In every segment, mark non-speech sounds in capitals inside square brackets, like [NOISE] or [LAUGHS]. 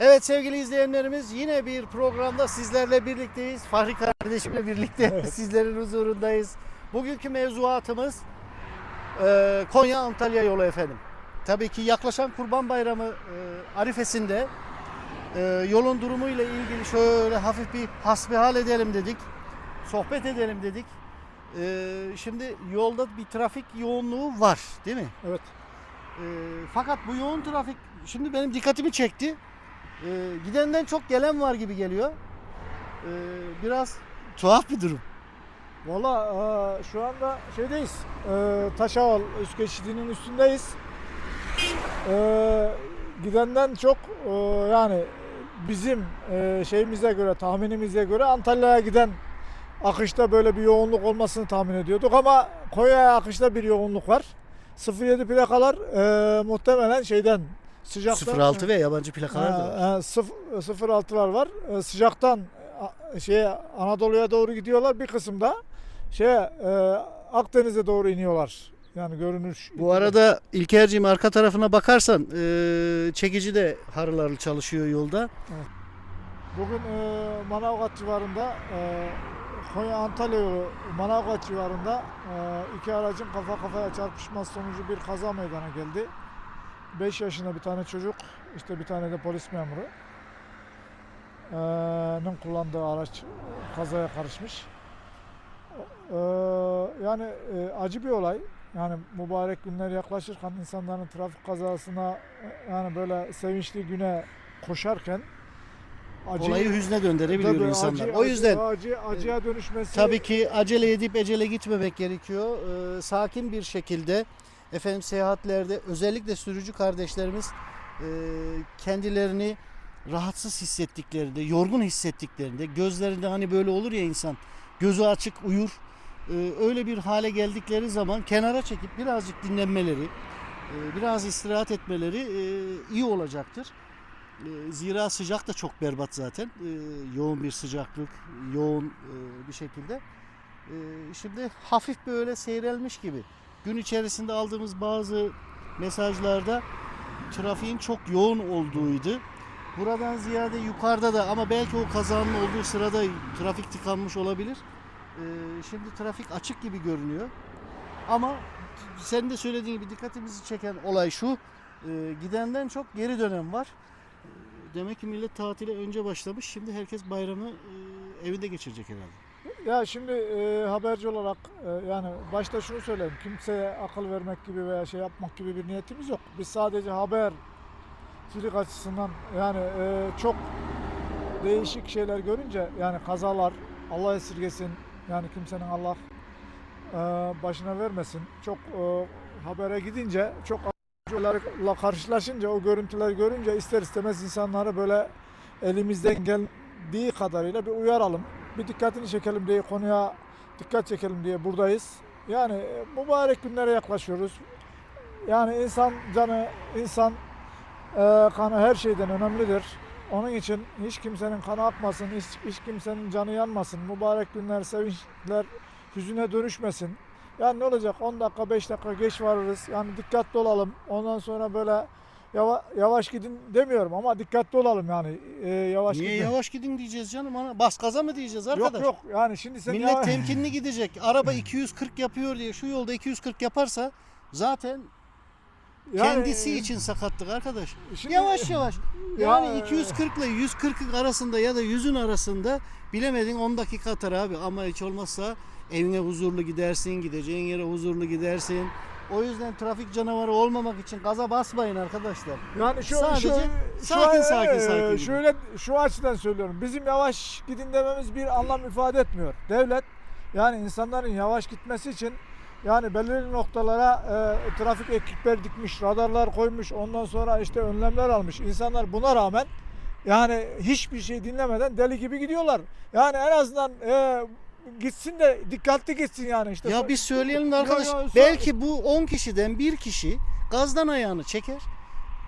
Evet sevgili izleyenlerimiz yine bir programda sizlerle birlikteyiz. Fahri kardeşimle birlikte [LAUGHS] sizlerin huzurundayız. Bugünkü mevzuatımız e, Konya Antalya yolu efendim. Tabii ki yaklaşan Kurban Bayramı e, arifesinde e, yolun durumuyla ilgili şöyle hafif bir hasbihal edelim dedik. Sohbet edelim dedik. E, şimdi yolda bir trafik yoğunluğu var değil mi? Evet. E, fakat bu yoğun trafik şimdi benim dikkatimi çekti. E, gidenden çok gelen var gibi geliyor. E, biraz tuhaf bir durum. Valla e, şu anda şeydeyiz. E, Taşaval üst geçidinin üstündeyiz. E, gidenden çok e, yani bizim e, şeyimize göre, tahminimize göre Antalya'ya giden akışta böyle bir yoğunluk olmasını tahmin ediyorduk ama Konya'ya akışta bir yoğunluk var. 07 plakalar e, muhtemelen şeyden sıcaktan 06 ve yabancı plakalar da var. Ha, sıf- 06'lar var. E, Sıcaktan a- şeye Anadolu'ya doğru gidiyorlar bir kısımda. Şeye e, Akdeniz'e doğru iniyorlar. Yani görünüş. Bu arada İlkerciğim arka tarafına bakarsan e, çekici de harıl harıl çalışıyor yolda. bugün e, Manavgat civarında e, Konya Antalya yolu Manavgat civarında e, iki aracın kafa kafaya çarpışması sonucu bir kaza meydana geldi. 5 yaşında bir tane çocuk, işte bir tane de polis memuru. nın kullandığı araç kazaya karışmış. E, yani e, acı bir olay. Yani mübarek günler yaklaşırken insanların trafik kazasına e, yani böyle sevinçli güne koşarken acı, Olayı hüzne döndürebiliyor Tabii insanlar. acı- o yüzden acı, acıya dönüşmesi Tabii ki acele edip ecele gitmemek gerekiyor. Ee, sakin bir şekilde efendim seyahatlerde özellikle sürücü kardeşlerimiz e, kendilerini rahatsız hissettiklerinde, yorgun hissettiklerinde, gözlerinde hani böyle olur ya insan gözü açık uyur. Ee, öyle bir hale geldikleri zaman kenara çekip birazcık dinlenmeleri, e, biraz istirahat etmeleri e, iyi olacaktır. E, Zira sıcak da çok berbat zaten. E, yoğun bir sıcaklık, yoğun e, bir şekilde. E, Şimdi hafif böyle seyrelmiş gibi. Gün içerisinde aldığımız bazı mesajlarda trafiğin çok yoğun olduğuydu. Buradan ziyade yukarıda da ama belki o kazanın olduğu sırada trafik tıkanmış olabilir. E, Şimdi trafik açık gibi görünüyor. Ama sen de söylediğin gibi dikkatimizi çeken olay şu. e, Gidenden çok geri dönem var. Demek ki millet tatile önce başlamış. Şimdi herkes bayramı e, evinde geçirecek herhalde. Ya şimdi e, haberci olarak e, yani başta şunu söyleyeyim. Kimseye akıl vermek gibi veya şey yapmak gibi bir niyetimiz yok. Biz sadece habercilik açısından yani e, çok değişik şeyler görünce yani kazalar Allah esirgesin yani kimsenin Allah e, başına vermesin. Çok e, habere gidince çok acılarla karşılaşınca o görüntüleri görünce ister istemez insanları böyle elimizden geldiği kadarıyla bir uyaralım bir dikkatini çekelim diye konuya dikkat çekelim diye buradayız. Yani e, mübarek günlere yaklaşıyoruz. Yani insan canı, insan e, kanı her şeyden önemlidir. Onun için hiç kimsenin kanı akmasın, hiç, hiç kimsenin canı yanmasın. Mübarek günler, sevinçler hüzüne dönüşmesin. Yani ne olacak 10 dakika 5 dakika geç varırız. Yani dikkatli olalım. Ondan sonra böyle yava- yavaş gidin demiyorum ama dikkatli olalım yani. E, yavaş Niye gidin. yavaş gidin diyeceğiz canım? Ana bas gaza mı diyeceğiz arkadaş? Yok yok yani şimdi sen Millet ya- temkinli [LAUGHS] gidecek. Araba 240 yapıyor diye şu yolda 240 yaparsa zaten Yani, kendisi için sakatlık arkadaş. şimdi- Yavaş yavaş. Ya, Yani e, 240 ile 140 arasında ya da 100'ün arasında bilemedin 10 dakika atar abi ama hiç olmazsa evine huzurlu gidersin, gideceğin yere huzurlu gidersin. O yüzden trafik canavarı olmamak için gaza basmayın arkadaşlar. Yani şu, Sadece şu, sakin, şu, sakin, e, sakin gidin. Şöyle şu açıdan söylüyorum. Bizim yavaş gidin dememiz bir anlam ifade etmiyor. Devlet yani insanların yavaş gitmesi için yani belirli noktalara e, trafik ekipleri dikmiş, radarlar koymuş, ondan sonra işte önlemler almış. İnsanlar buna rağmen yani hiçbir şey dinlemeden deli gibi gidiyorlar. Yani en azından e, gitsin de dikkatli gitsin yani işte. Ya biz söyleyelim de arkadaş Ya, ya, belki bu 10 kişiden bir kişi gazdan ayağını çeker.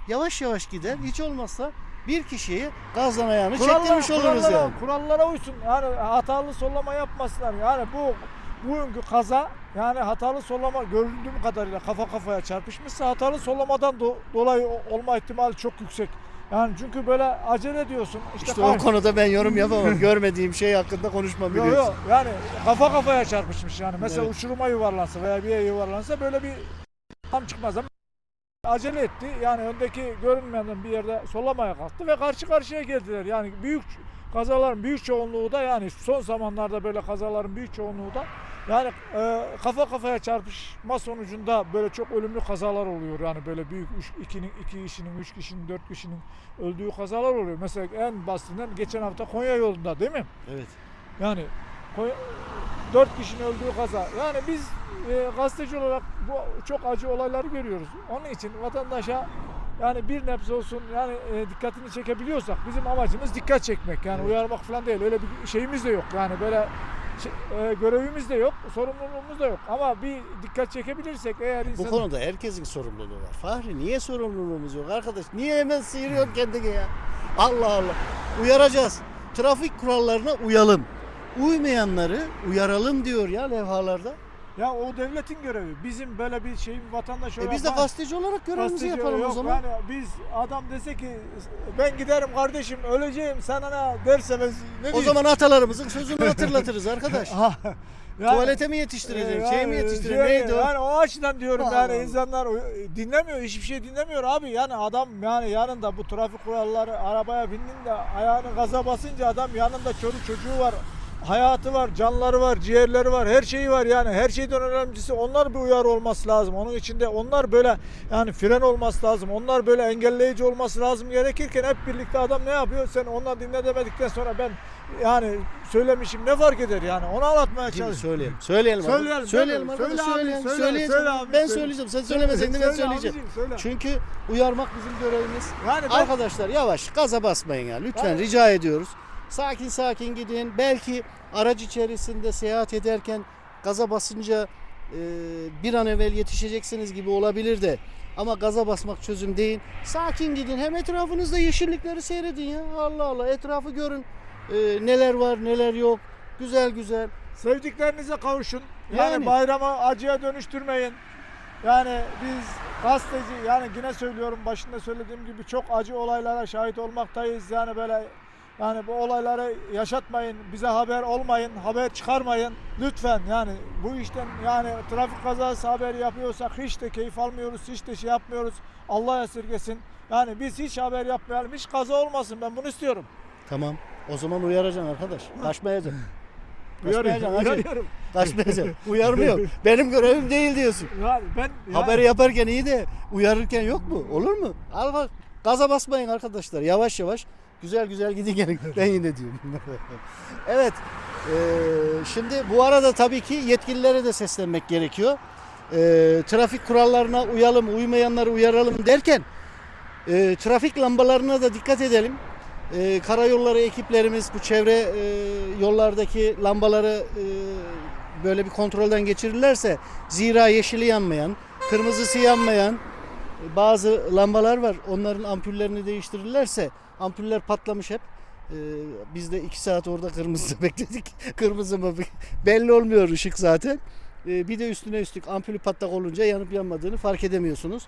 Yavaş yavaş gider. Hiç olmazsa bir kişiyi gazdan ayağını çektirmiş oluruz kurallara, yani. kurallara uysun. Yani hatalı sollama yapmasınlar. Yani bu bugünkü kaza yani hatalı sollama görüldüğüm kadarıyla kafa kafaya çarpışmışsa hatalı sollamadan do- dolayı olma ihtimali çok yüksek. Yani çünkü böyle acele ediyorsun. İşte, İşte o konuda ben yorum yapamam. Görmediğim şey hakkında konuşmam Yok biliyorsun. yok yani kafa kafaya çarpışmış yani. Mesela Evet. uçuruma yuvarlansa veya bir yere yuvarlansa böyle bir tam çıkmaz ama acele etti. Yani öndeki görünmeyen bir yerde sollamaya kalktı ve karşı karşıya geldiler. Yani büyük kazaların büyük çoğunluğu da yani son zamanlarda böyle kazaların büyük çoğunluğu da yani e, kafa kafaya çarpışma sonucunda böyle çok ölümlü kazalar oluyor. Yani böyle büyük üç, ikinin, iki kişinin, üç kişinin, dört kişinin öldüğü kazalar oluyor. Mesela en basitinden geçen hafta Konya yolunda değil mi? Evet. Yani Konya- dört kişinin öldüğü kaza. Yani biz e, gazeteci olarak bu çok acı olayları görüyoruz. Onun için vatandaşa yani bir nebze olsun yani e, dikkatini çekebiliyorsak bizim amacımız dikkat çekmek. Yani Evet. uyarmak falan değil. Öyle bir şeyimiz de yok. Yani böyle e, görevimiz de yok, sorumluluğumuz da yok. Ama bir dikkat çekebilirsek eğer Bu insan konuda herkesin sorumluluğu var. Fahri niye sorumluluğumuz yok arkadaş? Niye hemen sıyırıyorsun kendini ya? Allah Allah. Uyaracağız. Trafik kurallarına uyalım. Uymayanları uyaralım diyor ya levhalarda. Ya o devletin görevi. Bizim böyle bir şeyin vatandaş E olarak biz de gazeteci olarak görevimizi Gazeteci yapalım o yok. zaman. Yani biz adam dese ki ben giderim kardeşim öleceğim sana ne derse ben ne O diyeyim? zaman atalarımızın sözünü hatırlatırız arkadaş. [LAUGHS] Yani- Tuvalete mi yetiştireceğim, e, şey mi yani yetiştireceğim, şey, neydi o? Yani o açıdan diyorum Allah yani Allah. insanlar dinlemiyor, hiçbir şey dinlemiyor abi. Yani adam yani yanında bu trafik kuralları arabaya bindin de ayağını gaza basınca adam yanında çocuk çocuğu var. Hayatı var, canları var, ciğerleri var, her şeyi var yani. Her şeyden önemlisi onlar bir uyarı olması lazım. Onun içinde onlar böyle yani fren olması lazım. Onlar böyle engelleyici olması lazım gerekirken hep birlikte adam ne yapıyor? Sen onlar dinle demedikten sonra ben yani söylemişim ne fark eder yani? Onu anlatmaya çalışıyorum. söyleyelim. Söyleyelim. Söyleyelim, Söyleyelim söyle, söyle Söyleyelim. söyle, abi, ben söyle. söyleyeceğim. Sen söylemesen de ben Söyle söyleyeceğim. abicim, söyle. Çünkü uyarmak bizim görevimiz. Yani ben Arkadaşlar yavaş gaza basmayın ya lütfen Yani- rica ediyoruz. Sakin sakin gidin. Belki araç içerisinde seyahat ederken gaza basınca e, bir an evvel yetişeceksiniz gibi olabilir de ama gaza basmak çözüm değil. Sakin gidin. Hem etrafınızda yeşillikleri seyredin ya. Allah Allah etrafı görün. E, neler var neler yok. Güzel güzel. sevdiklerinize kavuşun. Yani, Yani. bayramı acıya dönüştürmeyin. Yani biz gazeteci yani yine söylüyorum başında söylediğim gibi çok acı olaylara şahit olmaktayız. Yani böyle yani bu olayları yaşatmayın, bize haber olmayın, haber çıkarmayın. Lütfen yani bu işten yani trafik kazası haberi yapıyorsak hiç de keyif almıyoruz, hiç de şey yapmıyoruz. Allah esirgesin. Yani biz hiç haber yapmayalım, hiç kaza olmasın ben bunu istiyorum. Tamam. O zaman uyaracaksın arkadaş. [LAUGHS] Kaçmayacaksın. Uyarıyorum, Kaçmayacaksın hacı. uyarıyorum. Kaçmayacaksın. Uyarmıyor. [LAUGHS] Benim görevim değil diyorsun. Yani ben yani- Haberi yaparken iyi de uyarırken yok mu? Olur mu? Al bak. Gaza basmayın arkadaşlar. Yavaş yavaş. Güzel güzel gidin gelin. Ben yine diyorum. [LAUGHS] evet. eee, şimdi bu arada tabii ki yetkililere de seslenmek gerekiyor. Eee, trafik kurallarına uyalım, uymayanları uyaralım derken eee, trafik lambalarına da dikkat edelim. Eee karayolları ekiplerimiz bu çevre eee, yollardaki lambaları eee, böyle bir kontrolden geçirirlerse zira yeşili yanmayan, kırmızısı yanmayan e, bazı lambalar var. Onların ampullerini değiştirirlerse ampuller patlamış hep. Ee, biz de iki saat orada kırmızı [LAUGHS] bekledik. kırmızı mı belli olmuyor ışık zaten. Ee, bir de üstüne üstlük ampulü patlak olunca yanıp yanmadığını fark edemiyorsunuz.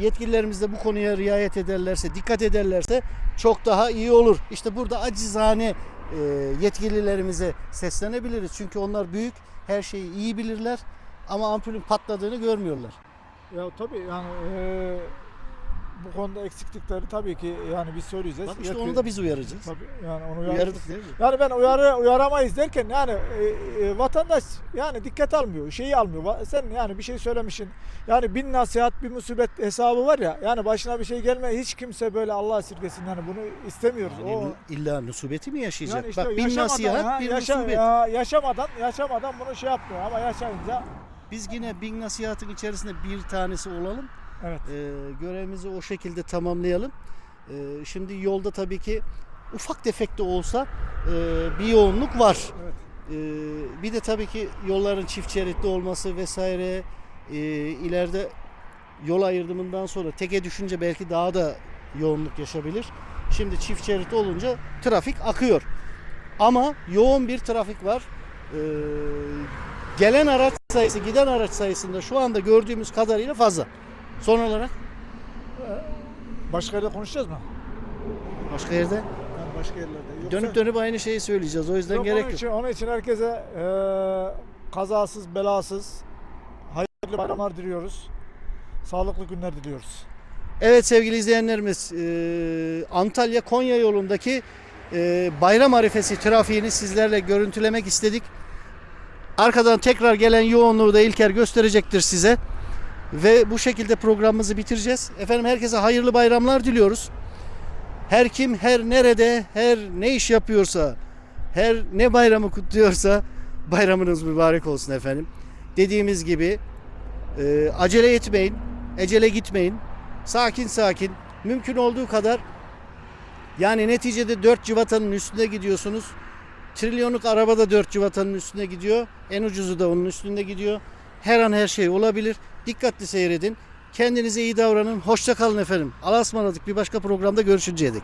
Yetkililerimiz de bu konuya riayet ederlerse, dikkat ederlerse çok daha iyi olur. İşte burada acizane e, yetkililerimize seslenebiliriz. Çünkü onlar büyük, her şeyi iyi bilirler ama ampulün patladığını görmüyorlar. Ya tabii yani eee, bu konuda eksiklikleri tabii ki yani biz söyleyeceğiz. Bak işte Yetkili- onu da biz uyaracağız. Tabii yani onu uyar- Uyardık değil mi? Yani ben uyarı uyaramayız derken yani e, e, vatandaş yani dikkat almıyor, şeyi almıyor. Va- Sen yani bir şey söylemişsin. Yani bin nasihat bir musibet hesabı var ya. Yani başına bir şey gelme hiç kimse böyle Allah esirgesin yani bunu istemiyoruz. Yani o nu- illa nusubeti mi yaşayacak? yani işte Bak bir yaşamadan, nasihat ha, bir yaşa- nusubet. ya, yaşamadan yaşamadan bunu şey yapmıyor ama yaşayınca Biz yine bin nasihatın içerisinde bir tanesi olalım. Evet. Ee, görevimizi o şekilde tamamlayalım. Ee, şimdi yolda tabii ki ufak tefek de olsa e, bir yoğunluk var. Evet. Ee, bir de tabii ki yolların çift şeritli olması vesaire e, ileride yol ayrımından sonra teke düşünce belki daha da yoğunluk yaşabilir. Şimdi çift şerit olunca trafik akıyor. Ama yoğun bir trafik var. Ee, gelen araç sayısı giden araç sayısında şu anda gördüğümüz kadarıyla fazla. Son olarak Başka yerde konuşacağız mı? Başka yerde? Yani başka yerlerde. Yoksa- Dönüp dönüp aynı şeyi söyleyeceğiz. O yüzden Yok, gerek onun yok. için, onun için herkese e, kazasız belasız hayırlı bayramlar diliyoruz. Sağlıklı günler diliyoruz. Evet sevgili izleyenlerimiz e, Antalya Konya yolundaki e, bayram arifesi trafiğini sizlerle görüntülemek istedik. Arkadan tekrar gelen yoğunluğu da İlker gösterecektir size. Ve bu şekilde programımızı bitireceğiz. Efendim herkese hayırlı bayramlar diliyoruz. Her kim her nerede her ne iş yapıyorsa her ne bayramı kutluyorsa bayramınız mübarek olsun efendim. Dediğimiz gibi e, acele etmeyin, ecele gitmeyin sakin sakin mümkün olduğu kadar yani neticede 4 civatanın üstünde gidiyorsunuz. Trilyonluk araba da 4 civatanın üstünde gidiyor. En ucuzu da onun üstünde gidiyor. Her an her şey olabilir. Dikkatli seyredin. Kendinize iyi davranın. Hoşça kalın efendim. Allah'a ısmarladık. Bir başka programda görüşünceye dek.